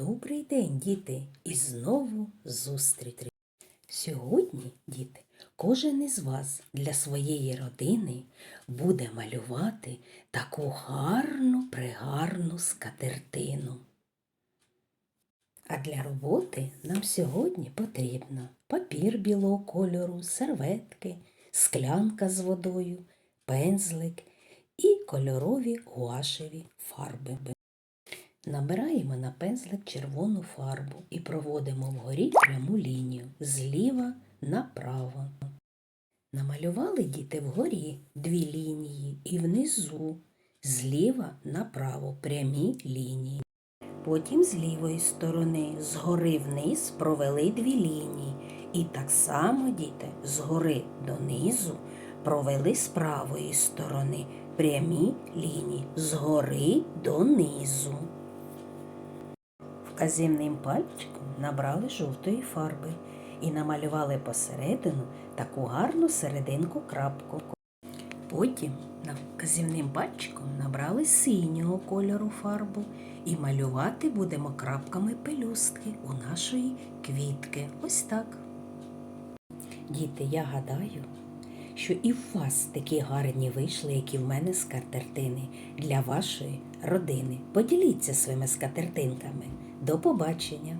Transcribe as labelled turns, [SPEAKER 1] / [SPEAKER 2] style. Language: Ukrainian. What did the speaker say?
[SPEAKER 1] Добрий день, діти, і знову зустріч. Сьогодні, діти, кожен із вас для своєї родини буде малювати таку гарну, пригарну скатертину. А для роботи нам сьогодні потрібно папір білого кольору, серветки, склянка з водою, пензлик і кольорові гуашеві фарби. Набираємо на пензлик червону фарбу і проводимо вгорі пряму лінію зліва направо. Намалювали діти вгорі дві лінії і внизу зліва направо прямі лінії. Потім з лівої сторони згори вниз провели дві лінії. І так само діти згори донизу провели з правої сторони прямі лінії згори донизу. Вказівним пальчиком набрали жовтої фарби і намалювали посередину таку гарну серединку крапку. Потім вказівним пальчиком набрали синього кольору фарбу і малювати будемо крапками пелюстки у нашої квітки. Ось так. Діти, я гадаю, що і в вас такі гарні вийшли, як і в мене скатертини для вашої родини. Поділіться своїми скатертинками. До побачення!